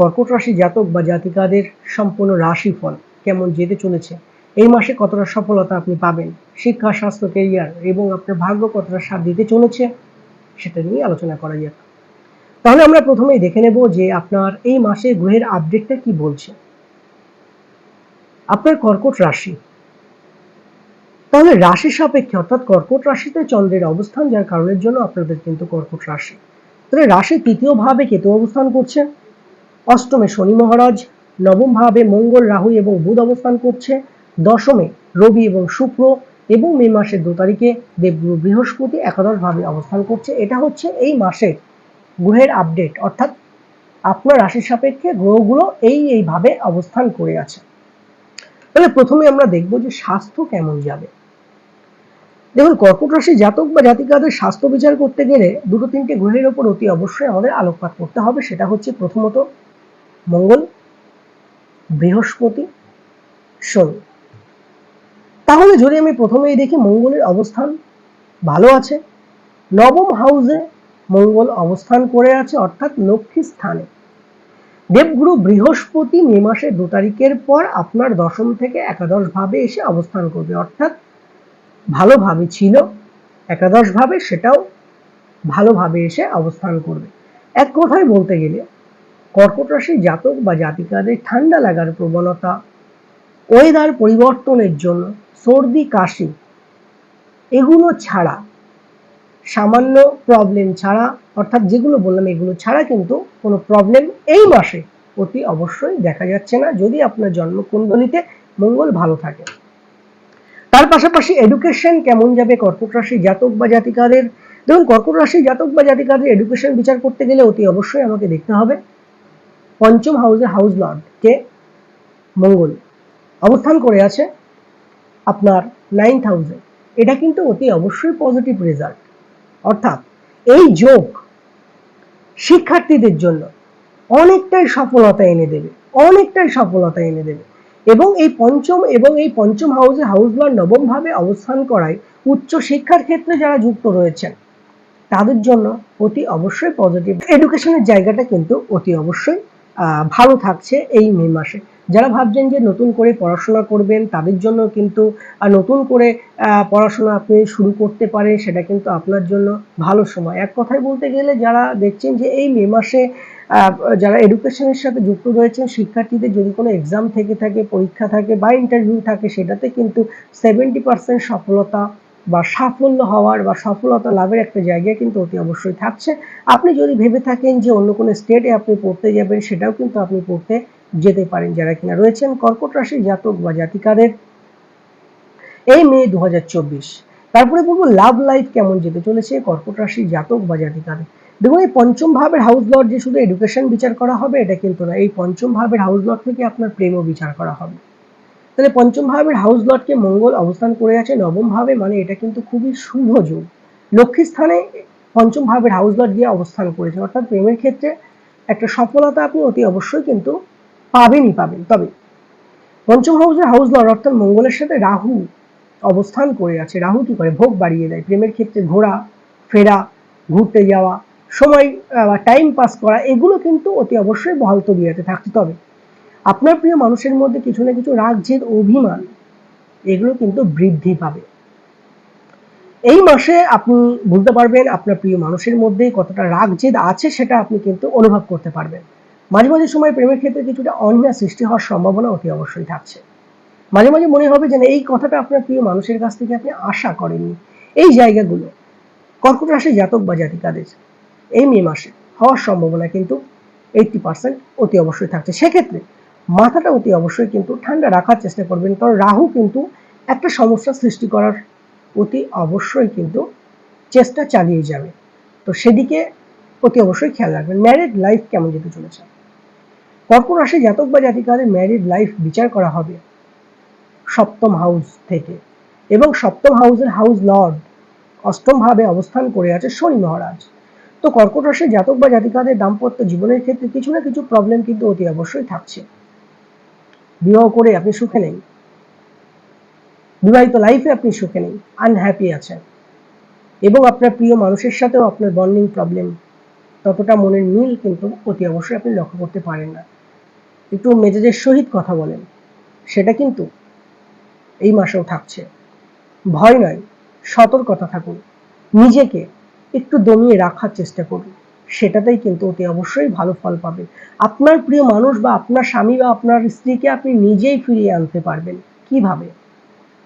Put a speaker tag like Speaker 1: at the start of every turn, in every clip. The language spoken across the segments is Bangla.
Speaker 1: কর্কট রাশি জাতক বা জাতিকাদের সম্পূর্ণ রাশিফল কেমন যেতে চলেছে? এই মাসে কতটা সফলতা আপনি পাবেন? শিক্ষা, স্বাস্থ্য কেরিয়ার এবং আপনার ভাগ্য কতটা সাথ দিতে চলেছে সেটা নিয়ে আলোচনা করা যাক। তাহলে আমরা প্রথমেই দেখে নেব যে আপনার এই মাসে গ্রহের আপডেটটা কি বলছে। আপনার কর্কট রাশি। তাহলে রাশি সাপেক্ষে অর্থাৎ কর্কট রাশিতে চন্দ্রের অবস্থান, যার কারণের জন্য আপনাদের কিন্তু কর্কট রাশি। তাহলে রাশি তৃতীয় ভাবে কেতু অবস্থান করছে। অষ্টমে শনি মহারাজ, নবম ভাবে মঙ্গল রাহু এবং বুধ অবস্থান করছে, দশমে রবি এবং শুক্র এবং মে মাসের দু তারিখে দেবগুরু বৃহস্পতি একাদশ ভাবে অবস্থান করছে। এটা হচ্ছে এই মাসের গ্রহের আপডেট অর্থাৎ আপনার রাশির সাপেক্ষে গ্রহগুলো এই এইভাবে অবস্থান করে আছে। তাহলে প্রথমে আমরা দেখব যে স্বাস্থ্য কেমন যাবে। দেখুন, কর্কট রাশি জাতক বা জাতিকাদের স্বাস্থ্য বিচার করতে গেলে দুটো তিনটে গ্রহের ওপর অতি অবশ্যই আমাদের আলোকপাত করতে হবে, সেটা হচ্ছে প্রথমত মঙ্গল, বৃহস্পতি, শনি। তাহলে যদি আমি প্রথমেই দেখি মঙ্গলের অবস্থান ভালো আছে, নবম হাউসে মঙ্গল অবস্থান করে আছে, অর্থাৎ লক্ষ্মী স্থানে। দেবগুরু বৃহস্পতি মে মাসের দু তারিখের পর আপনার দশম থেকে একাদশ ভাবে এসে অবস্থান করবে, অর্থাৎ ভালোভাবে ছিল, একাদশ ভাবে সেটাও ভালোভাবে এসে অবস্থান করবে। এক কথায় বলতে গেলে কর্কট রাশি জাতক বা জাতিকাদের ঠান্ডা লাগার প্রবণতা ওয়েদার পরিবর্তনের জন্য সর্দি, কাশি, এগুলো ছাড়া, সামান্য প্রবলেম ছাড়া, অর্থাৎ যেগুলো বললাম এগুলো ছাড়া কিন্তু কোনো প্রবলেম এই মাসে অতি অবশ্যই দেখা যাচ্ছে না যদি আপনার জন্মকুণ্ডলিতে মঙ্গল ভালো থাকে। তার পাশাপাশি এডুকেশন কেমন যাবে কর্কট রাশি জাতক বা জাতিকাদের? দেখুন, কর্কট রাশি জাতক বা জাতিকাদের এডুকেশন বিচার করতে গেলে অতি অবশ্যই আমাকে দেখতে হবে। পঞ্চম হাউসে হাউস লর্ড কে মঙ্গল অবস্থান করে আছে আপনার নাইন্থ হাউসে। এটা কিন্তু অতি অবশ্যই পজিটিভ রেজাল্ট অর্থাৎ এই যোগ শিক্ষার্থীদের জন্য অনেকটাই সফলতা এনে দেবে, অনেকটাই সফলতা এনে দেবে। এবং এই পঞ্চম এবং এই পঞ্চম হাউসে হাউস লর্ড নবম ভাবে অবস্থান করায় উচ্চ শিক্ষার ক্ষেত্রে যারা যুক্ত রয়েছেন, তাদের জন্য অতি অবশ্যই পজিটিভ এডুকেশনের জায়গাটা কিন্তু অতি অবশ্যই ভালো থাকছে এই মে মাসে। যারা ভাবছেন যে নতুন করে পড়াশোনা করবেন, তাদের জন্য কিন্তু নতুন করে পড়াশোনা আপনি শুরু করতে পারেন, সেটা কিন্তু আপনার জন্য ভালো সময়। এক কথায় বলতে গেলে যারা দেখছেন যে এই মে মাসে যারা এডুকেশনের সাথে যুক্ত রয়েছেন, শিক্ষার্থীদের যদি কোনো এক্সাম থেকে থাকে, পরীক্ষা থাকে বা ইন্টারভিউ থাকে, সেটাতে কিন্তু সেভেন্টি পার্সেন্ট সফলতা বা সাফল্য হওয়ার বা সফলতা লাভের একটা জায়গা কিন্তু অতি অবশ্যই থাকছে। আপনি যদি ভেবে থাকেন যে অন্য কোনো স্টেটে আপনি পড়তে যাবেন, সেটাও কিন্তু আপনি পড়তে যেতে পারেন। যারা কিনা রয়েছেন কর্কট রাশি জাতক বা জাতিকাদের, এই মে দু হাজার চব্বিশ। তারপরে বলব লাভ লাইফ কেমন যেতে চলেছে কর্কট রাশি জাতক বা জাতিকাদের। দেখুন, এই পঞ্চম ভাবের হাউস লর্ড যে শুধু এডুকেশন বিচার করা হবে, এটা কিন্তু না, এই পঞ্চম ভাবের হাউস লর্ড থেকে আপনার প্রেমও বিচার করা হবে। তাহলে পঞ্চম ভাবের হাউস লর্ডকে মঙ্গল অবস্থান করে আছে, নবম ভাবে মানে এটা কিন্তু খুবই শুভ যোগ। লক্ষ্মী স্থানে পঞ্চম ভাবের হাউস লর্ড গিয়ে অবস্থান করেছে, অর্থাৎ প্রেমের ক্ষেত্রে একটা সফলতা আপনি অতি অবশ্যই কিন্তু পাবেনই পাবেন। তবে পঞ্চম হাউসের হাউস লট অর্থাৎ মঙ্গলের সাথে রাহু অবস্থান করে আছে। রাহু কি করে? ভোগ বাড়িয়ে দেয়। প্রেমের ক্ষেত্রে ঘোরা ফেরা, ঘুরতে যাওয়া, সময় টাইম পাস করা, এগুলো কিন্তু অতি অবশ্যই বহাল তবিয়াতে থাকতে তবে আপনার প্রিয় মানুষের মধ্যে কিছু না কিছু রাগ, জেদ, অভিমান, এগুলো কিন্তু বৃদ্ধি পাবে। এই মাসে আপনি বুঝতে পারবেন আপনার প্রিয় মানুষের মধ্যে কতটা রাগ, জেদ আছে সেটা আপনি কিন্তু অনুভব করতে পারবেন। মাঝে মাঝে সময় প্রেমের ক্ষেত্রে কিছুটা অনীহা সৃষ্টি হওয়ার সম্ভাবনা অতি অবশ্যই থাকছে। মাঝে মাঝে মনে হবে যে এই কথাটা আপনার প্রিয় মানুষের কাছ থেকে আপনি আশা করেননি। এই জায়গাগুলো, কর্কট রাশি জাতক বা জাতিকাদের, এই মে মাসে হওয়ার সম্ভাবনা কিন্তু এইটটি পার্সেন্ট অতি অবশ্যই থাকছে। সেক্ষেত্রে মাথাটা অতি অবশ্যই কিন্তু ঠান্ডা রাখার চেষ্টা করবেন, কারণ রাহু কিন্তু একটা সমস্যা সৃষ্টি করার অতি অবশ্যই কিন্তু চেষ্টা চালিয়ে যাবে। তো সেদিকে অতি অবশ্যই খেয়াল রাখবেন। ম্যারিড লাইফ কেমন যেতে চলেছে? কর্কট রাশি জাতক বা জাতিকাদের ম্যারিড লাইফ বিচার করা হবে সপ্তম হাউস থেকে। এবং সপ্তম হাউসের হাউস লর্ড অষ্টম ভাবে অবস্থান করে আছে শনি মহারাজ। তো কর্কট রাশি জাতক বা জাতিকাদের দাম্পত্য জীবনের ক্ষেত্রে কিছু না কিছু প্রবলেম কিন্তু অতি অবশ্যই থাকছে। বিবাহ করে আপনি সুখে নেই। বিবাহিত লাইফে আপনি সুখে নেই আনহ্যাপি আছেন। এবং আপনার প্রিয় মানুষের সাথেও আপনার বন্ডিং প্রবলেম ততটা মনের মিল কিন্তু অতি অবশ্যই আপনি লক্ষ্য করতে পারেন না। একটু মেজাজের সহিত কথা বলেন, সেটা কিন্তু এই মাসেও থাকছে। ভয় নয়, সতর্কতা থাকুন। নিজেকে একটু দমিয়ে রাখার চেষ্টা করুন। সেটাতেই কিন্তু অতি অবশ্যই ভালো ফল পাবেন আপনার প্রিয় মানুষ বা আপনার স্বামী বা আপনার স্ত্রীকে আপনি নিজেই ফিরিয়ে আনতে পারবেন। কীভাবে?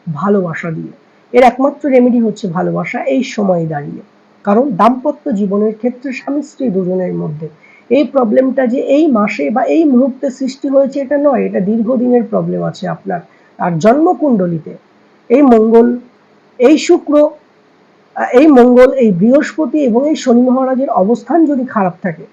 Speaker 1: ভালোবাসা দিয়ে। এর একমাত্র রেমেডি হচ্ছে ভালোবাসা এই সময়ে দাঁড়িয়ে। কারণ দাম্পত্য জীবনের ক্ষেত্রে স্বামী স্ত্রী দুজনের মধ্যে। এই প্রবলেমটা যে এই মাসে বা এই মুহূর্তে সৃষ্টি হয়েছে এটা নয়, এটা দীর্ঘদিনের প্রবলেম আছে আপনার। আর জন্মকুণ্ডলিতে এই মঙ্গল, এই শুক্র মঙ্গল, এই বৃহস্পতি এবং এই শনি মহারাজের অবস্থান যদি খারাপ থাকে,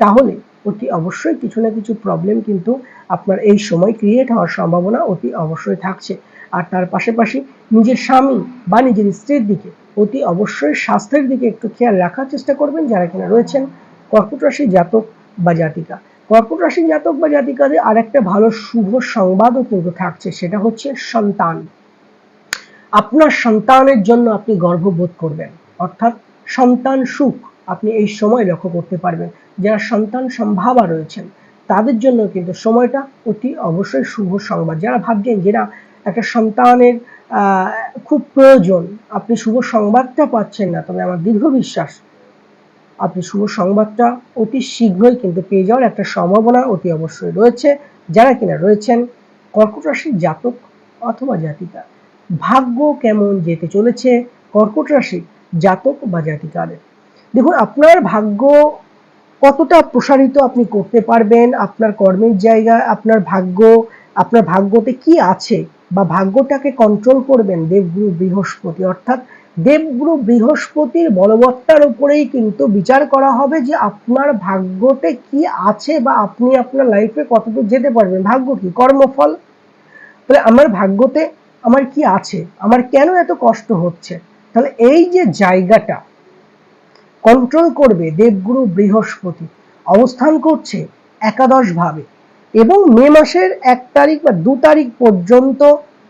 Speaker 1: তাহলে অতি অবশ্যই কিছু না কিছু প্রবলেম কিন্তু আপনার এই সময় ক্রিয়েট হওয়ার সম্ভাবনা অতি অবশ্যই থাকছে। আর তার পাশাপাশি নিজের স্বামী বা নিজের স্ত্রীর দিকে অতি অবশ্যই স্বাস্থ্যের দিকে একটু খেয়াল রাখার চেষ্টা করবেন যারা কিনা রয়েছেন কর্কট রাশি জাতক বা জাতিকা। কর্কট রাশি জাতক বা জাতিকাদের আর একটা ভালো শুভ সংবাদও কিন্তু থাকছে, সেটা হচ্ছে সন্তান। আপনার সন্তানের জন্য আপনি গর্ববোধ করবেন। অর্থাৎ সন্তান সুখ আপনি এই সময় লক্ষ্য করতে পারবেন। যারা সন্তান সম্ভাবা রয়েছেন, তাদের জন্য কিন্তু সময়টা অতি অবশ্যই শুভ সংবাদ। যারা ভাবছেন যেটা একটা সন্তানের খুব প্রয়োজন, আপনি শুভ সংবাদটা পাচ্ছেন না, তবে আমার দীর্ঘ বিশ্বাস, আপনি শুভ সংবাদটা অতি শীঘ্রই কিন্তু পেয়ে যাওয়ার একটা সম্ভাবনা অতি অবশ্যই রয়েছে। যারা কিনা রয়েছেন, কর্কট রাশির জাতক অথবা জাতিকা ভাগ্য কেমন যেতে চলেছে কর্কট রাশি জাতক বা জাতিকাদের? দেখুন, আপনার ভাগ্য কতটা প্রসারিত আপনি করতে পারবেন, আপনার কর্মের জায়গা আপনার ভাগ্য, আপনার ভাগ্যতে কি আছে বা ভাগ্যটাকে কন্ট্রোল করবেন দেবগুরু বৃহস্পতি। অর্থাৎ দেবগুরু বৃহস্পতির বলবত্তার উপরেই কিন্তু বিচার করা হবে যে আপনার ভাগ্যতে কি আছে বা আপনি আপনার লাইফে কতদূর যেতে পারবেন। ভাগ্য কি? কর্মফল। তাহলে আমার ভাগ্যতে আমার কি আছে? আমার কেন এত কষ্ট হচ্ছে? তাহলে এই যে জায়গাটা কন্ট্রোল করবে দেবগুরু বৃহস্পতি, অবস্থান করছে একাদশ ভাবে এবং মে মাসের এক তারিখ বা দু তারিখ পর্যন্ত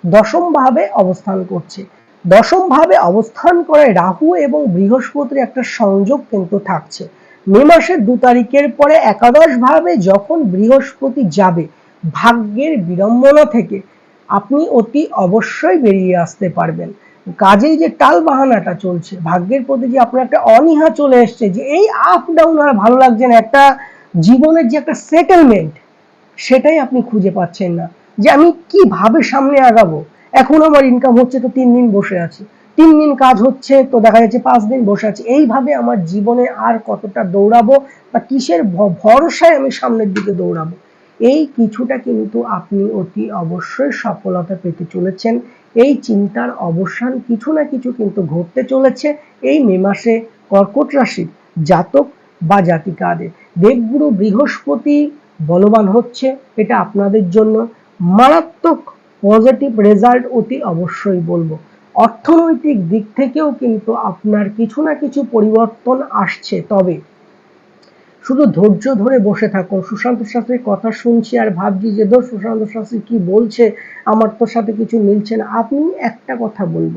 Speaker 1: দশম ভাবে অবস্থান করছে। দশম ভাবে অবস্থান করে রাহু এবং বৃহস্পতির একটা সংযোগ কিন্তু থাকছে। মে মাসের দু তারিখের পরে একাদশ ভাবে যখন বৃহস্পতি যাবে, ভাগ্যের বিড়ম্বনা থেকে আপনি অতি অবশ্যই বেরিয়ে আসতে পারবেন। কাজেই যে টাল বাহানাটা চলছে, ভাগ্যের প্রতি যে আপনার একটা অনীহা চলে এসছে, যে এই আপ ডাউন আর ভালো লাগছে না, একটা জীবনের যে একটা সেটেলমেন্ট সেটাই আপনি খুঁজে পাচ্ছেন না। যে আমি কীভাবে সামনে আগাবো? এখন আমার ইনকাম হচ্ছে তো তিন দিন বসে আছি। তিন দিন কাজ হচ্ছে তো দেখা যাচ্ছে পাঁচ দিন বসে আছি। এইভাবে আমার জীবনে আর কতটা দৌড়াবো বা কিসের ভরসায় আমি সামনের দিকে দৌড়াবো? এই কিছুটা কিন্তু আপনি অতি অবশ্যই সফলতা পেতে চলেছেন। এই চিন্তার অবসান কিছু না কিছু কিন্তু ঘটতে চলেছে। এই মে মাসে কর্কট রাশি জাতক বা জাতিকাদের। দেবগুরু বৃহস্পতি বলবান হচ্ছে, এটা আপনাদের জন্য। মারাত্মক পজিটিভ রেজাল্ট অতি অবশ্যই বলব। অর্থনৈতিক দিক থেকেও কিন্তু আপনার কিছু না কিছু পরিবর্তন আসছে। তবে শুধু ধৈর্য ধরে বসে থাকুন সুশান্ত শাস্ত্রীর কথা শুনছি আর ভাবছি যে, ধর সুশান্ত শাস্ত্রী কি বলছে? আমার তোর সাথে কিছু মিলছে না। আপনি একটা কথা বলব।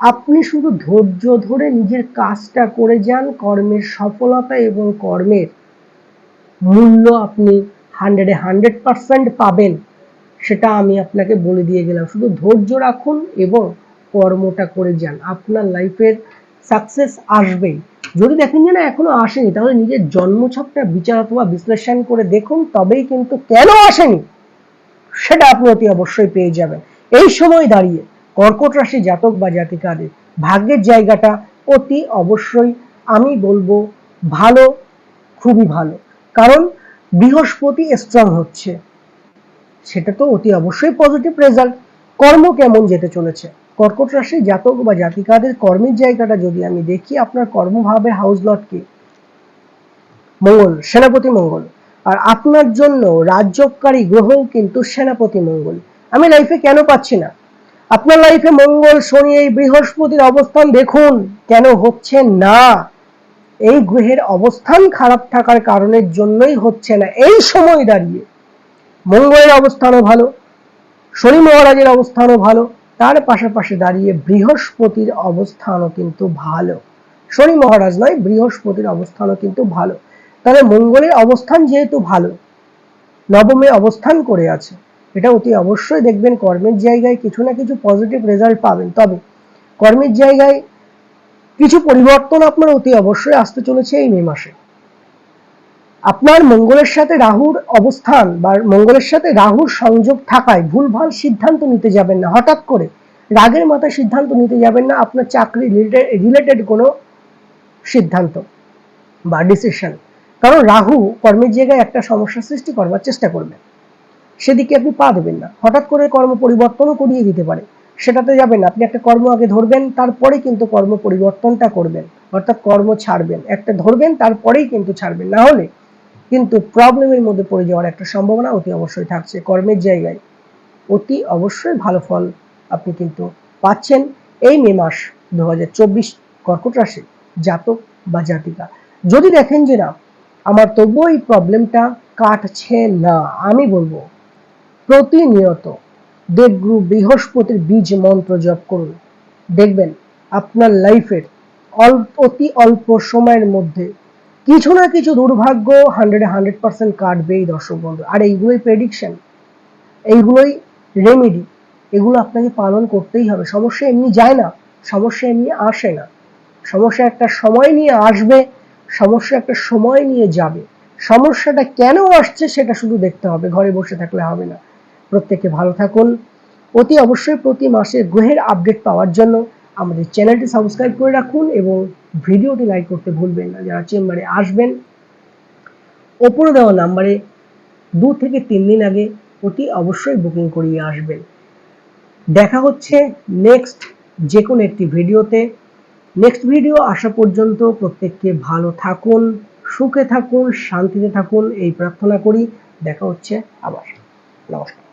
Speaker 1: আপনি শুধু ধৈর্য ধরে নিজের কাজটা করে যান, কর্মের সফলতা এবং কর্মের মূল্য আপনি হান্ড্রেডে হান্ড্রেড পারসেন্ট পাবেন। সেটা আমি আপনাকে বলে দিয়ে গেলাম। শুধু ধৈর্য রাখুন এবং কর্মটা করে যান। আপনার লাইফের সাকসেস আসবেই যদি দেখেন যে না, এখনও আসেনি, তাহলে নিজের জন্মছকটা বিচার অথবা বিশ্লেষণ করে দেখুন, তবেই কিন্তু কেন আসেনি? সেটা আপনি অতি অবশ্যই পেয়ে যাবেন। এই সময় দাঁড়িয়ে কর্কট রাশি জাতক বা জাতিকাদের ভাগ্যের জায়গাটা অতি অবশ্যই, আমি বলব, ভালো, খুবই ভালো। কারণ বৃহস্পতি স্ট্রং হচ্ছে। সেটা তো অতি অবশ্যই পজিটিভ রেজাল্ট কর্ম কেমন যেতে চলেছে? কর্কট রাশি জাতক বা জাতিকাদের কর্মের জায়গাটা যদি আমি দেখি, আপনার কর্মভাবে হাউস লট কি? মঙ্গল, সেনাপতি মঙ্গল। আর আপনার জন্য রাজ্যকারী গ্রহ কিন্তু সেনাপতি মঙ্গল। আমি লাইফে কেন পাচ্ছি না? আপনার লাইফে মঙ্গল, শনি এই বৃহস্পতির অবস্থান দেখুন, কেন হচ্ছে না? এই গ্রহের অবস্থান খারাপ থাকার কারণের জন্যই হচ্ছে না। এই সময় দাঁড়িয়ে মঙ্গলের অবস্থানও ভালো, শনি মহারাজের অবস্থানও ভালো তার পাশাপাশি দাঁড়িয়ে বৃহস্পতির অবস্থানও কিন্তু ভালো। শনি মহারাজ নয়, বৃহস্পতির অবস্থানও কিন্তু ভালো। তাহলে মঙ্গলের অবস্থান যেহেতু ভালো, নবমে অবস্থান করে আছে, এটা অতি অবশ্যই দেখবেন, কর্মের জায়গায় কিছু না কিছু পজিটিভ রেজাল্ট পাবেন। তবে কর্মের জায়গায় কিছু পরিবর্তন আপনার অতি অবশ্যই আসতে চলেছে এই মে মাসে। আপনার মঙ্গলের সাথে রাহুর অবস্থান বা মঙ্গলের সাথে রাহুর সংযোগ থাকায় ভুলভাল সিদ্ধান্ত নিতে যাবেন না। হঠাৎ করে রাগের মাথায় সিদ্ধান্ত নিতে যাবেন না, আপনার চাকরি রিলেটেড কোনো সিদ্ধান্ত বা ডিসিশন কারণ রাহু কর্মের জায়গায় একটা সমস্যা সৃষ্টি করবার চেষ্টা করবে। সেদিকে আপনি পা দেবেন না। হঠাৎ করে কর্ম পরিবর্তনও করিয়ে দিতে পারে। সেটাতে যাবেন আপনি একটা কর্ম আগে ধরবেন তারপরে কিন্তু কর্ম পরিবর্তনটা করবেন। অর্থাৎ কর্ম ছাড়বেন। একটা ধরবেন, তারপরেই কিন্তু ছাড়বেন। না হলে কিন্তু প্রবলেমের মধ্যে পড়ে যাওয়ার একটা সম্ভাবনা অতি অবশ্যই থাকছে। কর্মের জায়গায় অতি অবশ্যই ভালো ফল আপনি কিন্তু পাচ্ছেন। এই মে মাস দু হাজার চব্বিশ কর্কট রাশি জাতক বা জাতিকা। যদি দেখেন যে না, আমার তবুও এই প্রবলেমটা কাটছে না, আমি বলব প্রতিনিয়ত দেবগুরু বৃহস্পতির বীজ মন্ত্র জপ করুন। দেখবেন আপনার লাইফের অল্প অতি অল্প সময়ের মধ্যে কিছু না কিছু দুর্ভাগ্য হান্ড্রেডে হান্ড্রেড পার্সেন্ট কাটবেই দর্শক বন্ধু। আর এইগুলোই প্রেডিকশন এইগুলোই রেমেডি এগুলো আপনাকে পালন করতেই হবে। সমস্যা এমনি যায় না, সমস্যা এমনি আসে না। সমস্যা একটা সময় নিয়ে আসবে, সমস্যা একটা সময় নিয়ে যাবে। সমস্যাটা কেন আসছে সেটা শুধু দেখতে হবে, ঘরে বসে থাকলে হবে না। প্রত্যেকে ভালো থাকুন। অতি অবশ্যই প্রতি মাসে গ্রহের আপডেট পাওয়ার জন্য আমাদের চ্যানেলটি সাবস্ক্রাইব করে রাখুন এবং ভিডিওটি লাইক করতে ভুলবেন না। যারা চেম্বারে আসবেন, ওপরে দেওয়া নাম্বারে দু থেকে তিন দিন আগে অতি অবশ্যই বুকিং করিয়ে আসবেন। দেখা হচ্ছে নেক্সট যে কোনো একটি ভিডিওতে। নেক্সট ভিডিও আসা পর্যন্ত প্রত্যেককে ভালো থাকুন, সুখে থাকুন, শান্তিতে থাকুন, এই প্রার্থনা করি। দেখা হচ্ছে আবার। নমস্কার।